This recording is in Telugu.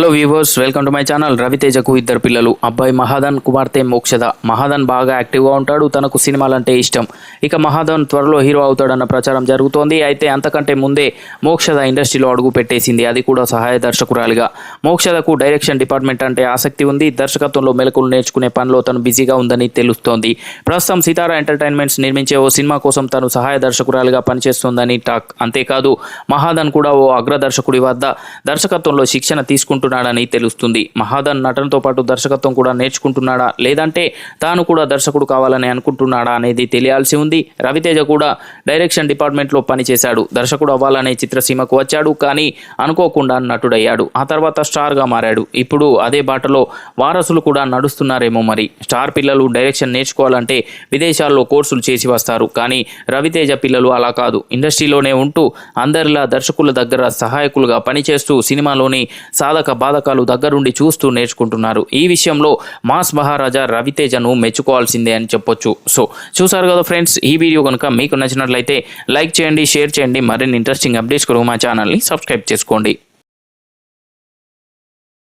Hello viewers welcome to my channel. రవితేజకు ఇద్దరు పిల్లలు. అబ్బాయి మహాదన్ కుమార్తె మోక్షద. మహాదన్ బాగా యాక్టివ్గా ఉంటాడు తనకు సినిమాలంటే ఇష్టం. ఇక మహాదన్ త్వరలో హీరో అవుతాడన్న ప్రచారం జరుగుతోంది. అయితే అంతకంటే ముందే మోక్షద ఇండస్ట్రీలో అడుగు పెట్టేసింది. అది కూడా సహాయ దర్శకురాలిగా. మోక్షదకు డైరెక్షన్ డిపార్ట్మెంట్ అంటే ఆసక్తి ఉంది. దర్శకత్వంలో మెలకులు నేర్చుకునే పనిలో తను బిజీగా ఉందని తెలుస్తోంది. ప్రస్తుతం సితారా ఎంటర్టైన్మెంట్స్ నిర్మించే ఓ సినిమా కోసం తను సహాయ దర్శకురాలిగా పనిచేస్తోందని టాక్. అంతేకాదు మహాదన్ కూడా ఓ అగ్ర దర్శకుడి వద్ద దర్శకత్వంలో శిక్షణ నేర్చుకుంటున్నాడని తెలుస్తుంది. మహాదన్ నటనతో పాటు దర్శకత్వం కూడా నేర్చుకుంటున్నాడా? లేదంటే తాను కూడా దర్శకుడు కావాలని అనుకుంటున్నాడా అనేది తెలియాల్సి ఉంది. రవితేజ కూడా డైరెక్షన్ డిపార్ట్మెంట్లో పనిచేశాడు. దర్శకుడు అవ్వాలనే చిత్రసీమకు వచ్చాడు కానీ అనుకోకుండా నటుడయ్యాడు. ఆ తర్వాత స్టార్గా మారాడు. ఇప్పుడు అదే బాటలో వారసులు కూడా నడుస్తున్నారేమో మరి. స్టార్ పిల్లలు డైరెక్షన్ నేర్చుకోవాలంటే విదేశాల్లో కోర్సులు చేసి వస్తారు. కానీ రవితేజ పిల్లలు అలా కాదు. ఇండస్ట్రీలోనే ఉంటూ అందరిలా దర్శకుల దగ్గర సహాయకులుగా పనిచేస్తూ సినిమాలోని సాధక బాధకాలు దగ్గరుండి చూస్తూ నేర్చుకుంటున్నారు. ఈ విషయంలో మాస్ మహారాజా రవితేజను మెచ్చుకోవాల్సిందే అని చెప్పొచ్చు. సో చూసారు కదా ఫ్రెండ్స్ ఈ వీడియో కనుక మీకు నచ్చినట్లయితే లైక్ చేయండి షేర్ చేయండి. మరిన్ని ఇంట్రెస్టింగ్ అప్డేట్స్ కొరకు మా ఛానల్ని సబ్స్క్రైబ్ చేసుకోండి.